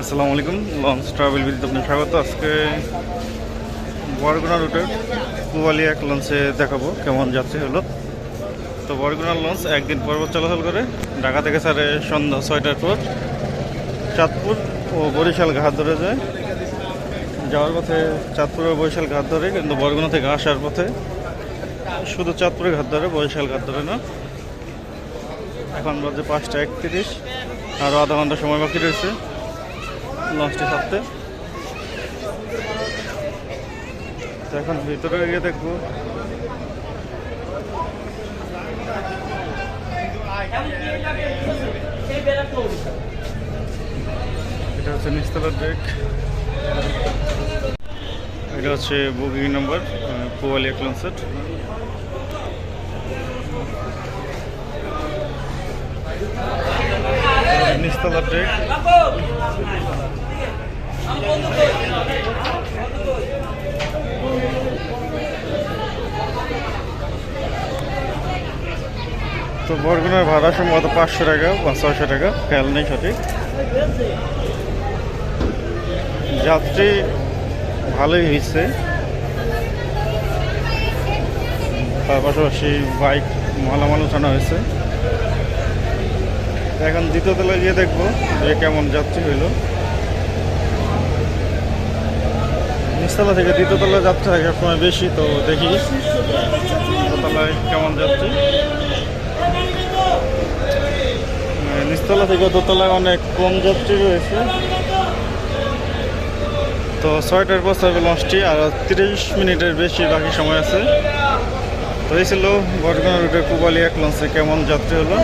আসসালামু আলাইকুম, launch travel বিদ্যুৎ আপনার স্বাগত। আজকে বরগুনা রুটের পুয়ালি এক লঞ্চে দেখাবো কেমন যাত্রী হলো। তো বরগুনার লঞ্চ একদিন পর্বত চলাচল করে ঢাকা থেকে স্যারে সন্ধ্যা ছয়টার পর চাঁদপুর ও বরিশাল ঘাট ধরে যায়। যাওয়ার পথে চাঁদপুর ও বরিশাল ঘাট ধরে, কিন্তু বরগুনা থেকে আসার পথে শুধু চাঁদপুরে ঘাট ধরে, বরিশাল ঘাট ধরে না। এখন বাজে পাঁচটা একত্রিশ আরও আধা ঘণ্টা সময় বাকি রয়েছে। লঞ্চটি ছাড়তে তো এখন ভিতরে গিয়ে দেখব। এটা হচ্ছে নিস্তলার ডেক এটা হচ্ছে বুকিং নাম্বার পোয়ালি এক নিস্তলার ডেক তো বরগুনার ভাড়া সম্ভবত পাঁচশো টাকা, বা ছয়শো টাকা, খেয়াল নেই সঠিক। যাত্রী ভালোই হয়েছে। তার পাশাপাশি বাইক মালামাল উঠানো হয়েছে। এখন দ্বিতীয় তলায় গিয়ে দেখব যে কেমন যাত্রী হইল। নিচতলা থেকে দ্বিতীয় তলা যাত্রা থাকে সবসময় বেশি, তো দেখি। দোতলায় কেমন যাত্রী। নিচতলা থেকে দোতলায় অনেক কম যাত্রী রয়েছে। তো ছয়টার পর ছয় লঞ্চটি আর তিরিশ মিনিটের বেশি বাকি সময় আছে। তো এই ছিল বরগুনা রুটের কুবালি এক লঞ্চে কেমন যাত্রী হলো।